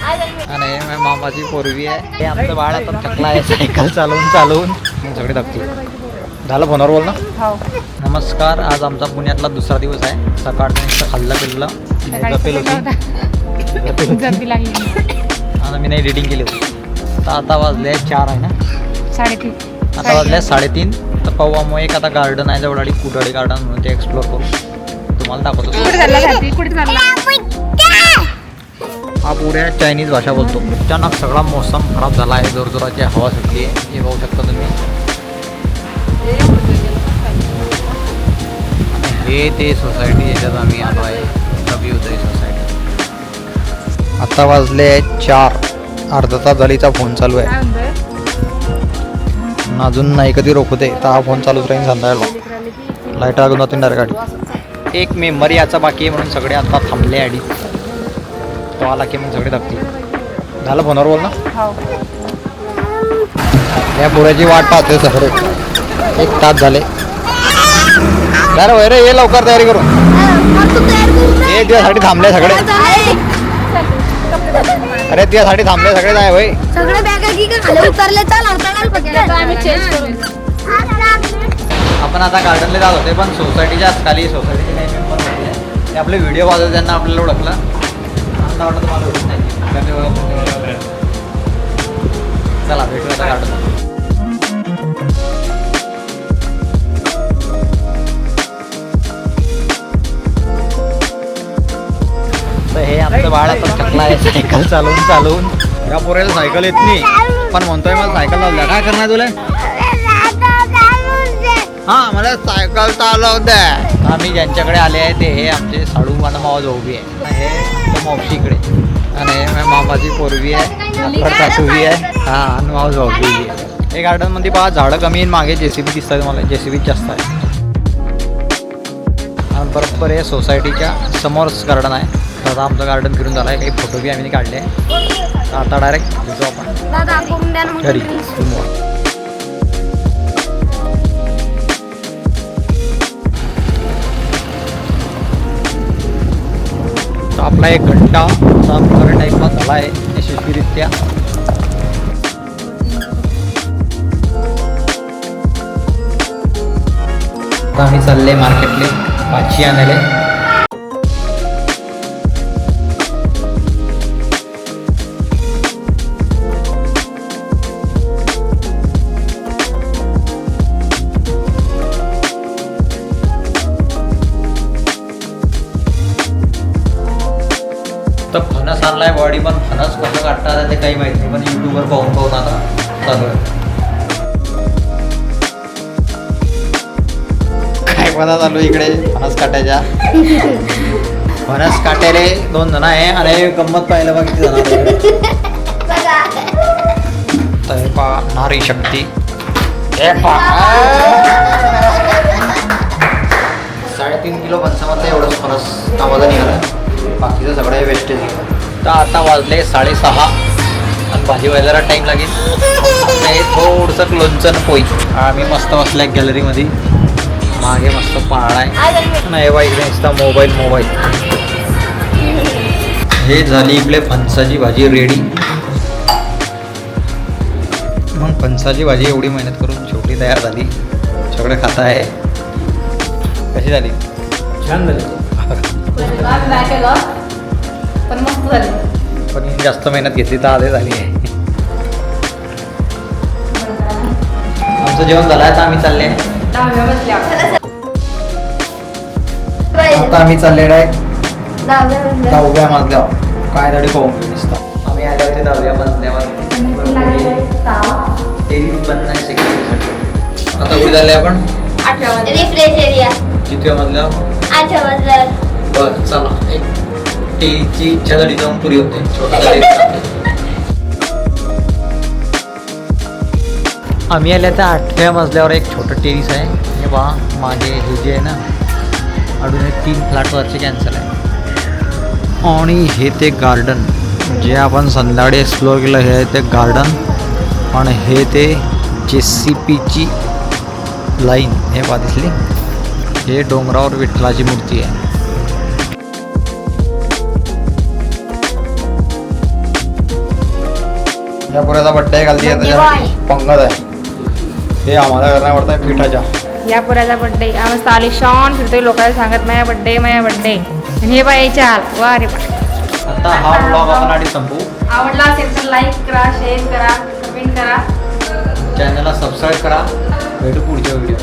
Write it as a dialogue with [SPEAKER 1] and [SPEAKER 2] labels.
[SPEAKER 1] आणि माझ्या मामाची पोरगी आहे. हे आमचं बाळ आता थकला आहे. सायकल चालवून चालवून. सगळे थकले झालं फोनवर बोल ना. नमस्कार. आज आमचा पुण्यातला दुसरा दिवस आहे. सकाळचं खाल्लं पिल्लं. गपेल होती. आणि मी नाही रिडिंग केली होती. तर आता वाजले चार आहे ना?
[SPEAKER 2] साडेतीन.
[SPEAKER 1] आता वाजले साडेतीन. तर मग एक आता गार्डन आहे जवळ कुडाळी गार्डन म्हणून ते एक्सप्लोर करू. तुम्हाला दाखवतो. पुऱ्या चायनीज भाषा बोलतो. अचानक सगळा मोसम खराब झाला आहे. जोरजोराची हवा सुटली आहे. हे बघू शकता तुम्ही. हे ते सोसायटी याच्यात आम्ही आलो आहे. कवी उदय सोसायटी आता वाजले चार. अर्धा तास झालीचा फोन चालू आहे. अजून नाही कधी रोखते तर हा फोन चालूच राहील संध्याकाळला लाइट लागून जातील डायरेक्ट एक मेंबर याचा बाकी आहे म्हणून सगळे आता थांबले आधी तो आला की मग सगळे दाखतील झालं फोनवर बोल ना.
[SPEAKER 2] हो.
[SPEAKER 1] या पुऱ्याची वाट पाहतोय सगळे. एक तास झाले. अरे रे ये लवकर तयारी करून. ये तुझ्यासाठी थांबले सगळे. अरे तुझ्यासाठी थांबले सगळे जाय वय
[SPEAKER 3] सगळे बॅगा की का खाली उतरले चल
[SPEAKER 2] आता आम्ही चेंज करून
[SPEAKER 1] आपण आता गार्डनला जात होते पण सोसायटीच्या खाली सोसायटीचे काही मेंबर होते ते आपले व्हिडिओ पाहतो त्यांना आपल्याला ओळखलं. आता वाटतं तुम्हाला? त्यामुळे ओळख- चला भेटू आता गार्डन तर हे आमचं बाळ आता थकला आहे सायकल चालवून चालवून. या पोऱ्याला सायकल येत नाही. पण म्हणतोय मला सायकल लावल्या काय करणार तुला? हा मला सायकल चालव द्या. आम्ही ज्यांच्याकडे आले आहे ते हे आमचे साडू आणि मावा जोबी आहे. हे तो मावशीकडे आणि मामाची पोरवी आहे सासूवी आहे. हा आणि मावा जोबी आहे. हे गार्डनमध्ये पहा झाडं कमी आहे मागे जेसीबी दिसतात मला जेसीबी जास्त आहे. आणि बरोबर हे सोसायटीच्या समोरच गार्डन आहे. आता आमचं गार्डन फिरून झालं आहे काही फोटो बी आम्ही काढले. आहे आता डायरेक्ट भेटू आपण.
[SPEAKER 3] दादा
[SPEAKER 1] घरी आपला एक घंटा काम करण्या टाईपला झाला आहे यशस्वीरित्या. आता आम्ही चालले मार्केटले भाजी आणायला. फणस आणलाय बॉडी पण फणस कसं काढतात आहे ते काही माहिती नाही. पण युट्यूबवर पाहून पाहून आता चालू आहे. काय पदा चालू आहे इकडे? फणस काटायच्या फणस काटायला दोन जण आहे आणि गंमत पाहायला बघ किती जण. तर नारी शक्ती. हे पहा. साडेतीन किलो फणसामधलं एवढंच फणस आम्हाला निघाला बाकीचं सगळं वेस्टेज तर आता वाजले साडेसहा. आणि भाजी व्हायला टाईम लागेल. हे थोडंसं लोणचं पोई आम्ही मस्त बसल्या गॅलरीमध्ये मागे मस्त पहाड आहे. नाही बा इकडे नुसता मोबाईल मोबाईल हे झाली इकडे फणसाची भाजी रेडी मग फणसाची भाजी एवढी मेहनत करून शेवटी तयार झाली. सगळं खात आहे कशी झाली?
[SPEAKER 2] छान झाली. पण मस्त झाली.
[SPEAKER 1] पण जास्त मेहनत घेतली तर आधे झाली आहे. आमचं जेवण झालं आहे तर आम्ही चालले
[SPEAKER 2] दहाव्या बसल्या
[SPEAKER 1] आता आम्ही चालले आहे.
[SPEAKER 3] दहाव्या मजल्यावर.
[SPEAKER 1] काय तरी पाहून घेऊ नुसतं. आम्ही आले होते दहाव्या मजल्यावर तेवीस पन्नास सेकंड आता कुठे झाले आपण.
[SPEAKER 2] आठव्या मध्ये
[SPEAKER 3] रिफ्रेश एरिया
[SPEAKER 1] कितव्या मजल्यावर
[SPEAKER 3] आठव्या मजल्यावर
[SPEAKER 1] बरं चला. एक टेची इच्छा झाली जाऊन पुरी होते. आम्ही आल्या त्या आठव्या मजल्यावर एक छोटं टेरिस आहे. हे पहा मागे हे जे आहे ना अजून एक तीन फ्लॅटवरचे कॅन्सल आहे. आणि हे ते गार्डन जे आपण संध्याकाळी एक्सप्लोअर केलं हे आहे ते गार्डन आणि हे ते जे सी पीची लाईन हे पहा दिसली. हे डोंगरावर विठ्ठलाची मूर्ती आहे. या पुऱ्याचा बड्डे घालती पंगत आहे. हे आम्हाला करणार पडत आहे पिठाच्या.
[SPEAKER 2] या पुऱ्याचा बड्डे आम्ही मस्त आलिशान फिरतोय लोकांना सांगत माझ्या बड्डे माझ्या बड्डे आणि हे बाई चाल वा रे वा.
[SPEAKER 1] आता हा ब्लॉग आपण आधी संपू
[SPEAKER 2] आवडला असेल तर लाईक करा शेअर करा कमेंट करा.
[SPEAKER 1] चॅनलला सबस्क्राईब करा. भेटू पुढच्या व्हिडिओ